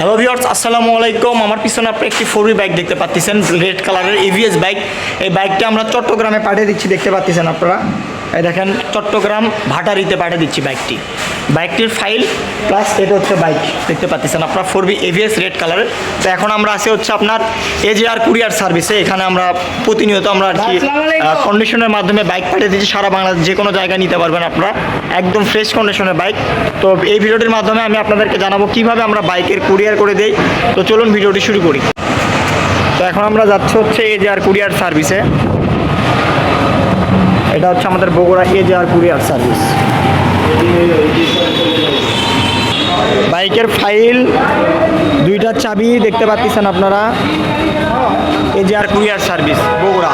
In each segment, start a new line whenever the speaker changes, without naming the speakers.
Hello viewers আসসালামু আলাইকুম। আমার পিছনে আপনি একটি ফোর বাইক দেখতে পাচ্ছেন রেড কালারের এভিএস বাইক এই বাইকটা আমরা চট্টগ্রামে পাঠিয়ে দিচ্ছি, দেখতে পাচ্ছেন আপনারা। দেখেন চট্টগ্রাম ভাটারিতে পাঠিয়ে দিচ্ছি বাইকটি। বাইকটির ফাইল প্লাস এটা হচ্ছে বাইক দেখতে পাচ্ছেন আপনার ফোর বি এভিএস রেড কালারের তো এখন আমরা আছি হচ্ছে আপনার এজিআর কুরিয়ার সার্ভিসে এখানে আমরা প্রতিনিয়ত আমরা আর কি কন্ডিশনের মাধ্যমে বাইক পাঠিয়ে দিচ্ছি। সারা বাংলাদেশ যে কোনো জায়গায় নিতে পারবেন আপনারা। একদম ফ্রেশ কন্ডিশনের বাইক। তো এই ভিডিওটির মাধ্যমে আমি আপনাদেরকে জানাব কীভাবে আমরা বাইকের কুরিয়ার করে দেই। তো চলুন ভিডিওটি শুরু করি। তো এখন আমরা যাচ্ছি হচ্ছে এ আর কুরিয়ার সার্ভিসে এটা হচ্ছে আমাদের বগুড়া আর কুরিয়ার সার্ভিস। বাইকের ফাইল, দুইটা চাবি দেখতে পাচ্ছেন আপনারা। A R courier service, Bogura.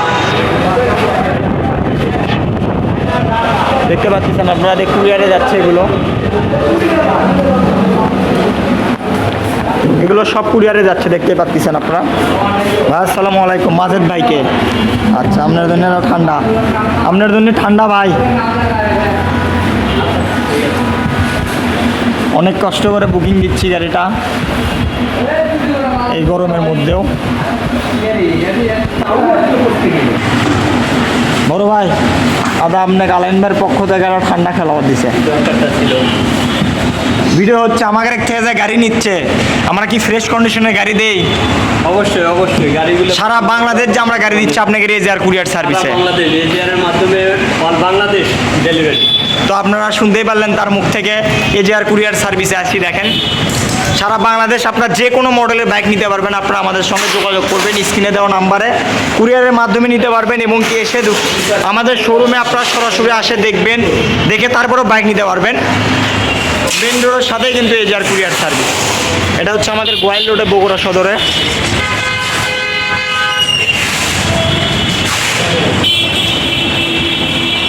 দেখতে পাচ্ছেন আপনারা কুরিয়ারে যাচ্ছে এগুলো। এগুলো সব কুরিয়ারে যাচ্ছে, দেখতে পাচ্ছেন আপনারা। ভাই, আসসালামু আলাইকুম, মাজেদ ভাইকে। আচ্ছা আপনার জন্য ঠান্ডা। আপনার জন্য ঠান্ডা, ভাই। অনেক কষ্ট করে বুকিং দিচ্ছি গাড়িটা, এই গরমের মধ্যেও। বড় ভাই, আদা আপনাকে আলাইনবার পক্ষ থেকে ঠান্ডা খেলাবার দিছে। ভিডিও হচ্ছে আমাকে থেকে যে গাড়ি নিচ্ছে আমরা কি ফ্রেশ কন্ডিশনে গাড়ি দেই?
অবশ্যই অবশ্যই গাড়িগুলো
সারা বাংলাদেশ যে আমরা গাড়ি দিচ্ছি আপনাকে রেজার কুরিয়ার সার্ভিসে
সারা বাংলাদেশ এজিআরের মাধ্যমে অল বাংলাদেশ ডেলিভারি
তো আপনারা শুনতেই পারলেন তার মুখ থেকে এজিআর কুরিয়ার সার্ভিসে আসি দেখেন। সারা বাংলাদেশ আপনার যে কোনো মডেলের বাইক নিতে পারবেন আপনারা আমাদের সঙ্গে যোগাযোগ করবেন স্ক্রিনে দেওয়া নাম্বারে। কুরিয়ারের মাধ্যমে নিতে পারবেন এবং কি এসে আমাদের শোরুমে আপনারা সরাসরি আসে দেখবেন দেখে তারপরেও বাইক নিতে পারবেন। মেন রোডের সাথেই কিন্তু এজিআর কুরিয়ার সার্ভিস। এটা হচ্ছে আমাদের গোয়াল রোডে বগুড়া সদরে।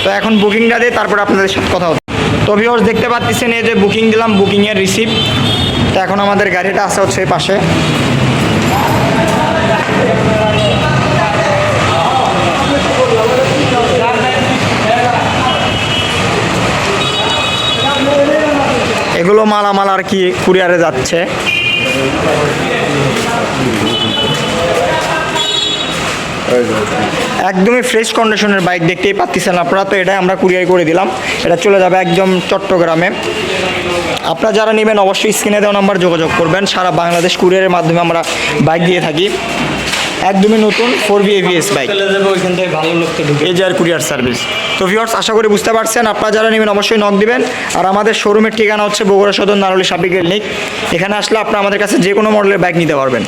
তো এখন বুকিংটা দিয়ে তারপর আপনাদের সাথে কথা হচ্ছে। তো ভিউয়ার্স দেখতে পাচ্ছেন এই যে বুকিং দিলাম, বুকিংয়ের রিসিপ্ট তো এখন আমাদের গাড়িটা আসা হচ্ছে পাশে। এগুলো মালামাল আর কি কুরিয়ারে যাচ্ছে। একদমই ফ্রেশ কন্ডিশনের বাইক দেখতেই পাচ্ছেন আপনারা। তো এটাই আমরা কুরিয়ার করে দিলাম। এটা চলে যাবে একদম চট্টগ্রামে। আপনারা যারা নেবেন অবশ্যই স্ক্রিনে দেওয়া নাম্বার যোগাযোগ করবেন। সারা বাংলাদেশ কুরিয়ারের মাধ্যমে আমরা বাইক দিয়ে থাকি। একদমই নতুন ফোর বি এভিএস বাইক
চলে যে
আর কুরিয়ার সার্ভিস তো ভিওর্স আশা করি বুঝতে পারছেন আপনারা যারা নেবেন অবশ্যই নক দিবেন। আর আমাদের শোরুমের ঠিকানা হচ্ছে বগুড়া সদর নারলি সাবিকের লিক এখানে আসলে আপনারা আমাদের কাছে যে কোনো মডেলের বাইক নিতে পারবেন।